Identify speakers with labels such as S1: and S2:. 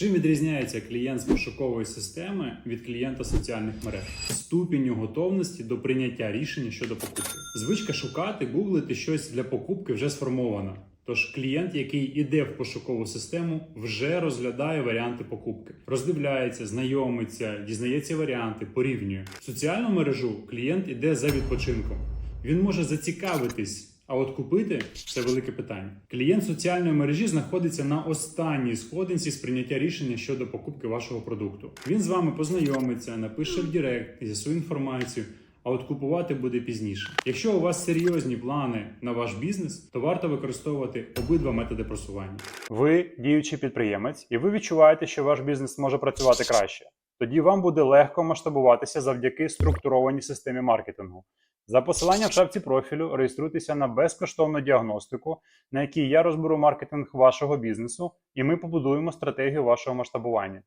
S1: Чим відрізняється клієнт з пошукової системи від клієнта соціальних мереж? Ступінню готовності до прийняття рішення щодо покупки. Звичка шукати, гуглити щось для покупки вже сформована. Тож клієнт, який іде в пошукову систему, вже розглядає варіанти покупки, роздивляється, знайомиться, дізнається варіанти, порівнює. В соціальну мережу клієнт іде за відпочинком. Він може зацікавитись. А от купити це велике питання. Клієнт соціальної мережі знаходиться на останній сходинці з прийняття рішення щодо покупки вашого продукту. Він з вами познайомиться, напише в Директ, з'ясує інформацію. А от купувати буде пізніше. Якщо у вас серйозні плани на ваш бізнес, то варто використовувати обидва методи просування. Ви діючий підприємець, і ви відчуваєте, що ваш бізнес може працювати краще. Тоді вам буде легко масштабуватися завдяки структурованій системі маркетингу. За посиланням в шапці профілю реєструйтеся на безкоштовну діагностику, на якій я розберу маркетинг вашого бізнесу, і ми побудуємо стратегію вашого масштабування.